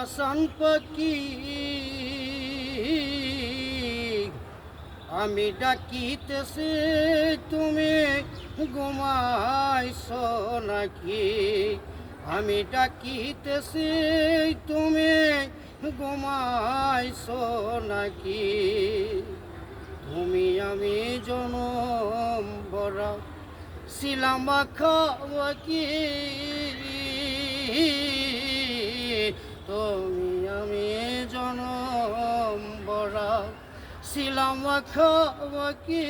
আসান আমি ডাকিতেছি, তুমি ঘুমাইছ নাকি? আমি ডাকিতেছি, তুমি ঘুমাইছ নাকি? তুমি আমি জনম বড়, ছিলাম খাওয়াকি তুমি আমি জনম বড়া ছিলাম খাওয়াকি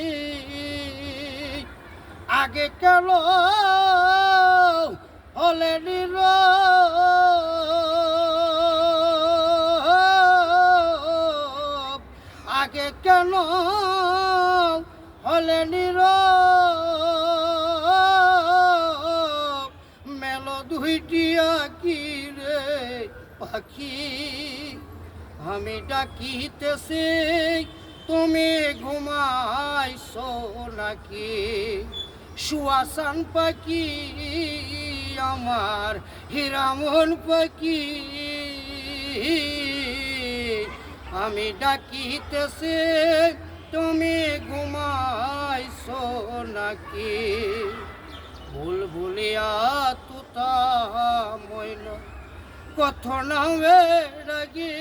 আগে কেন হলে নির? আগে কেন হলে নির? মেলো দুইটিয়া কি রে পাখি, আমি ডাকিতেছি তুমি ঘুমাইছ নাকি? সুয়াসান পাখি, আমার হিরামন পাখি, আমি ডাকিতেছি তুমি ঘুমাইছ নাকি? ভুল ভুলিয়া কত নামে ডাকি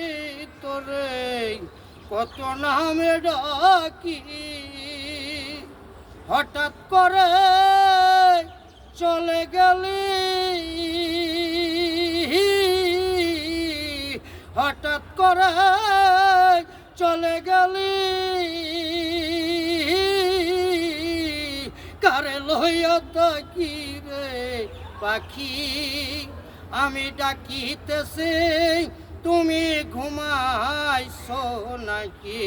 তোরে কত নামে ডাকি। হঠাৎ করে চলে গেলি। হঠাৎ করে চলে গেলি। কারে লইয়া থাকি রে পাখি? আমি ডাকিতেছি, তুমি ঘুমাইছ নাকি?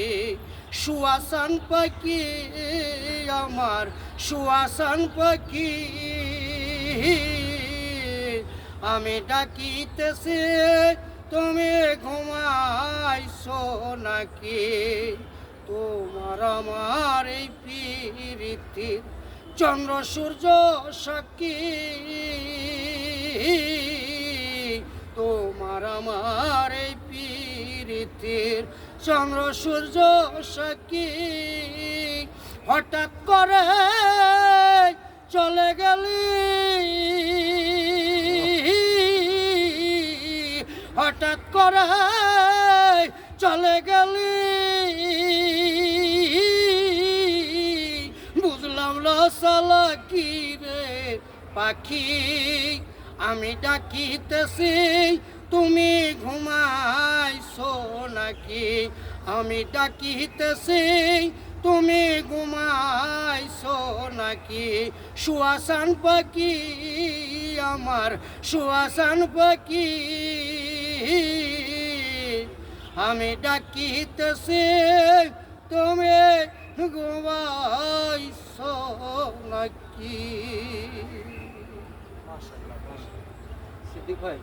সুয়াসান পাখি আমার, সুয়াসান পাখি। আমি ডাকিতেছি, তুমি ঘুমাইছ নাকি? তোমার আমার এই পীড়িতির চন্দ্র সূর্য সাক্ষী। তোমার আমার এই পীড়িতির চন্দ্র, সূর্য, সাক্ষী। হঠাৎ করে চলে গেলি। হঠাৎ করে চলে গেলি। বুঝলাম রসালা কি রে পাখি। আমি ডাকিতেছি, তুমি ঘুমাইছ নাকি? আমি ডাকিতেছি, তুমি ঘুমাইছ নাকি? সুয়াসান পাখি আমার, সুয়াসান পাখি। আমি ডাকিতেছি, তুমি ঘুমাইছ নাকি? সিদ্দিক ভাই